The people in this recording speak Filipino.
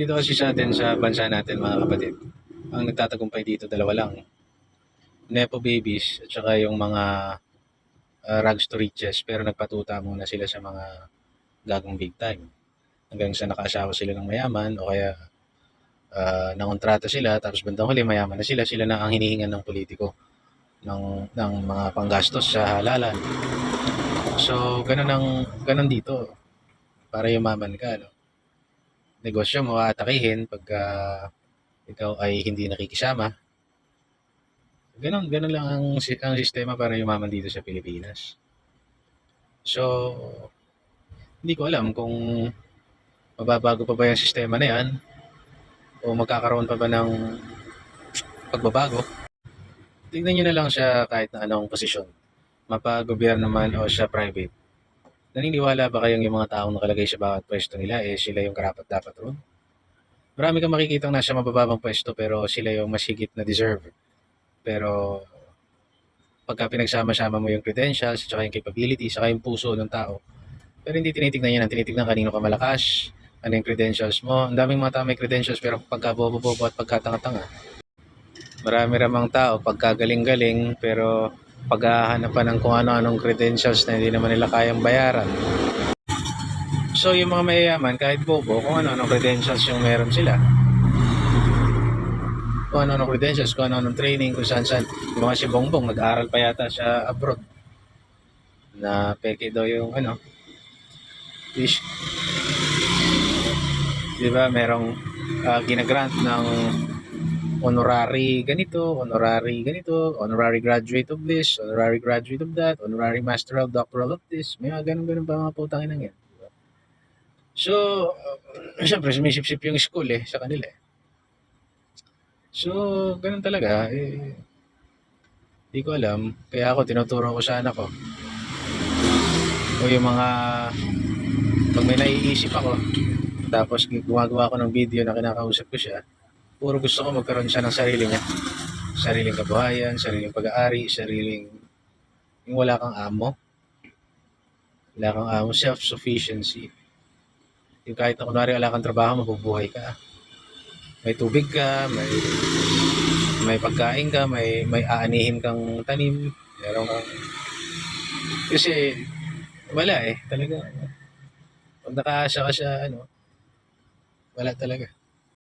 Dito kasi sa atin sa bansa natin mga kapatid, ang nagtatagumpay dito dalawa lang. Nepo babies at saka yung mga uh, rags to riches pero nagpatuta muna sila sa mga gagong big time. Hanggang sa nakaasawa sila ng mayaman o kaya uh, nangontrata sila tapos bandang huli mayaman na sila, sila na ang hinihingan ng politiko ng, ng mga panggastos sa halalan. So, ganun ang ganun dito para yumaman ka, no? Negosyo mo aatakihin pagka ikaw ay hindi nakikisama. Ganon, ganon lang ang, ang sistema para yumaman dito sa Pilipinas. So, hindi ko alam kung mababago pa ba yung sistema na yan o magkakaroon pa ba ng pagbabago. Tingnan nyo na lang siya kahit na anong posisyon. Mapa-gobyerno man o siya private Naniniwala ba kayong yung mga taong nakalagay sa bawat pwesto nila, eh sila yung karapat dapat roon? Marami kang makikita nasa mabababang pwesto pero sila yung mas higit na deserve. Pero pagka pinagsama-sama mo yung credentials, saka yung capabilities, saka yung puso ng tao, pero hindi tinitignan yan, ang tinitignan kanino ka malakas, ano yung credentials mo. Ang daming mga tao may credentials pero pagka bobo-bobo at pagkatanga-tanga, marami ramang tao pagkagaling-galing pero paghahanapan ng kung ano-anong credentials na hindi naman nila kayang bayaran. So yung mga mayayaman, kahit bobo, kung ano-anong credentials yung meron sila. Kung ano-anong credentials, kung ano-anong training, kung saan-saan. Yung mga si Bongbong, nag-aaral pa yata sa abroad. Na peke daw yung ano, fish. Di ba, merong uh, ginagrant ng honorary ganito, honorary ganito, honorary graduate of this, honorary graduate of that, honorary master of doctoral of this. May mga ganun-ganun pa mga putang inang yan. So, uh, syempre, sumisip-sip yung school eh, sa kanila eh. So, ganun talaga. Eh, di ko alam. Kaya ako, tinuturo ko sa anak ko. O yung mga, pag may naiisip ako, tapos gumagawa ko ng video na kinakausap ko siya, puro gusto ko magkaroon siya ng sarili niya. Sariling kabuhayan, sariling pag-aari, sariling yung wala kang amo. Wala kang amo, self-sufficiency. Yung kahit na kunwari wala kang trabaho, mabubuhay ka. May tubig ka, may may pagkain ka, may may aanihin kang tanim, meron kang kasi wala eh, talaga. Pag nakaasa ka sa ano, wala talaga.